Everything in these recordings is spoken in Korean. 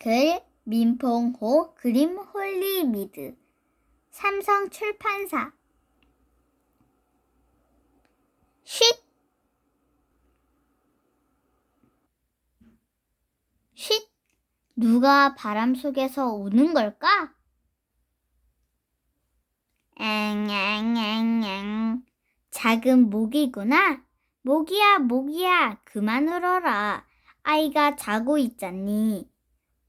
글 민봉호 그림 홀리미드 삼성 출판사 쉿! 쉿! 누가 바람 속에서 우는 걸까? 앵앵앵앵 작은 모기구나. 모기야, 모기야, 그만 울어라. 아이가 자고 있잖니.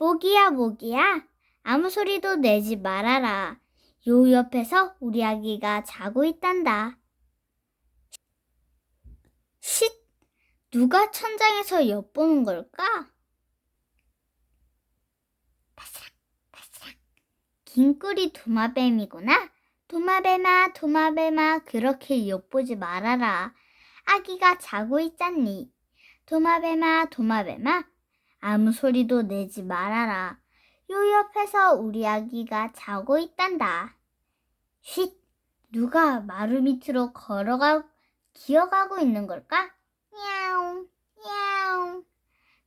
모기야, 모기야, 아무 소리도 내지 말아라. 요 옆에서 우리 아기가 자고 있단다. 쉿! 누가 천장에서 엿보는 걸까? 바스락, 바스락. 긴 꼬리 도마뱀이구나. 도마뱀아, 도마뱀아, 그렇게 엿보지 말아라. 아기가 자고 있잖니. 도마뱀아, 도마뱀아, 아무 소리도 내지 말아라. 요 옆에서 우리 아기가 자고 있단다. 쉿! 누가 마루 밑으로 걸어가, 기어가고 있는 걸까? 야옹, 야옹.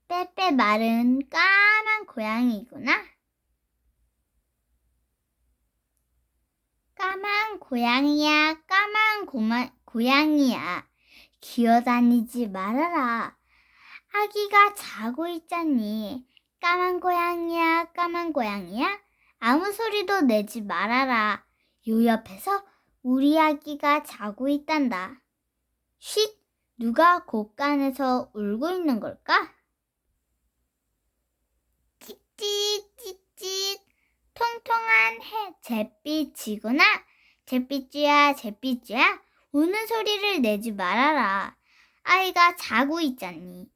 빼빼 마른 까만 고양이구나. 까만 고양이야, 까만 고마, 고양이야. 기어다니지 말아라. 아기가 자고 있잖니. 까만 고양이야, 까만 고양이야. 아무 소리도 내지 말아라. 요 옆에서 우리 아기가 자고 있단다. 쉿! 누가 곳간에서 울고 있는 걸까? 찌찌, 찌찌. 통통한 해, 잿빛이구나. 잿빛쥐야, 잿빛쥐야. 우는 소리를 내지 말아라. 아이가 자고 있잖니.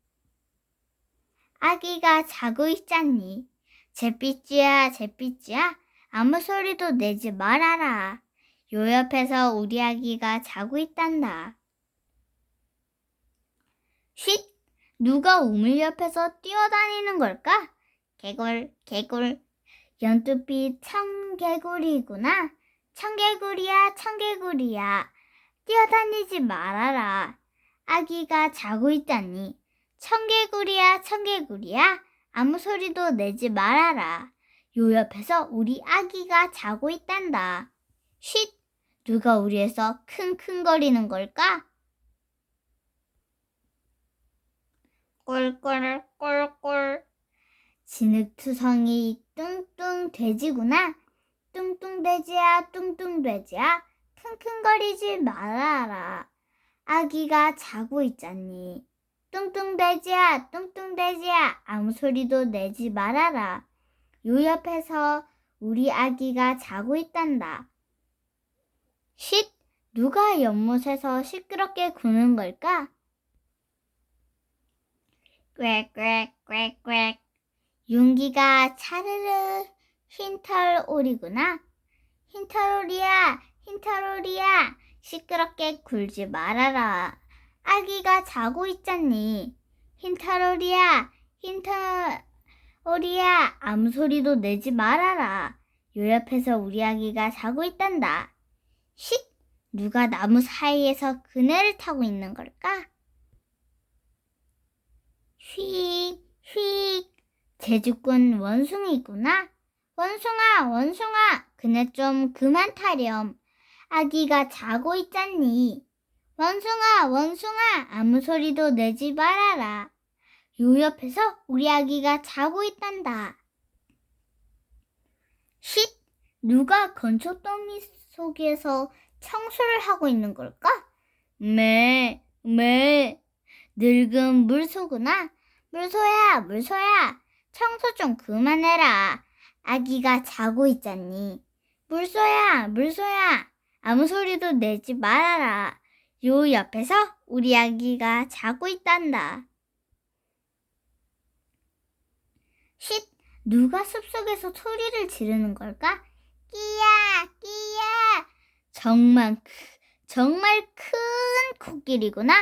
아기가 자고 있잖니. 잿빛쥐야, 잿빛쥐야. 아무 소리도 내지 말아라. 요 옆에서 우리 아기가 자고 있단다. 쉿! 누가 우물 옆에서 뛰어다니는 걸까? 개굴, 개굴. 연두빛 청개구리구나. 청개구리야, 청개구리야. 뛰어다니지 말아라. 아기가 자고 있다니. 청개구리야, 청개구리야. 아무 소리도 내지 말아라. 요 옆에서 우리 아기가 자고 있단다. 쉿! 누가 우리에서 킁킁거리는 걸까? 꿀꿀, 꿀꿀. 진흙투성이 뚱뚱 돼지구나. 뚱뚱 돼지야, 뚱뚱 돼지야. 킁킁거리지 말아라. 아기가 자고 있잖니. 뚱뚱 돼지야, 뚱뚱 돼지야. 아무 소리도 내지 말아라. 요 옆에서 우리 아기가 자고 있단다. 쉿! 누가 연못에서 시끄럽게 구는 걸까? 꽥꽥꽥꽥. 윤기가 차르르 흰털 오리구나. 흰털오리야, 흰털오리야. 시끄럽게 굴지 말아라. 아기가 자고 있잖니. 흰털오리야, 흰털오리야. 아무 소리도 내지 말아라. 요 옆에서 우리 아기가 자고 있단다. 쉿! 누가 나무 사이에서 그네를 타고 있는 걸까? 휙, 휙. 제주꾼 원숭이구나. 원숭아, 원숭아, 그네 좀 그만 타렴. 아기가 자고 있잖니. 원숭아, 원숭아, 아무 소리도 내지 말아라. 요 옆에서 우리 아기가 자고 있단다. 쉿! 누가 건초더미 속에서 청소를 하고 있는 걸까? 매, 매. 늙은 물소구나. 물소야, 물소야. 청소 좀 그만해라. 아기가 자고 있잖니. 물소야, 물소야. 아무 소리도 내지 말아라. 요 옆에서 우리 아기가 자고 있단다. 쉿! 누가 숲속에서 소리를 지르는 걸까? 끼야, 끼야. 정말 크, 정말 큰 코끼리구나.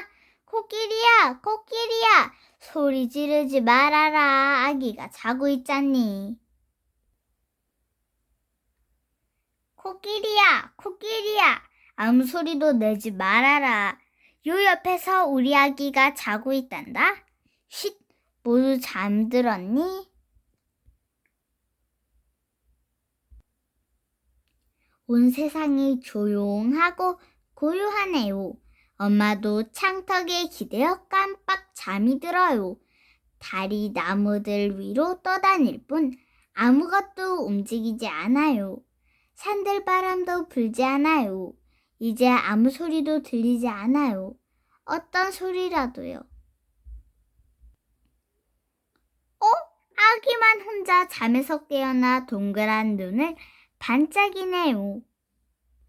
코끼리야, 코끼리야. 소리 지르지 말아라. 아기가 자고 있잖니. 코끼리야, 코끼리야. 아무 소리도 내지 말아라. 요 옆에서 우리 아기가 자고 있단다. 쉿, 모두 잠들었니? 온 세상이 조용하고 고요하네요. 엄마도 창턱에 기대어 깜빡 잠이 들어요. 달이 나무들 위로 떠다닐 뿐 아무것도 움직이지 않아요. 산들 바람도 불지 않아요. 이제 아무 소리도 들리지 않아요. 어떤 소리라도요. 어? 아기만 혼자 잠에서 깨어나 동그란 눈을 반짝이네요.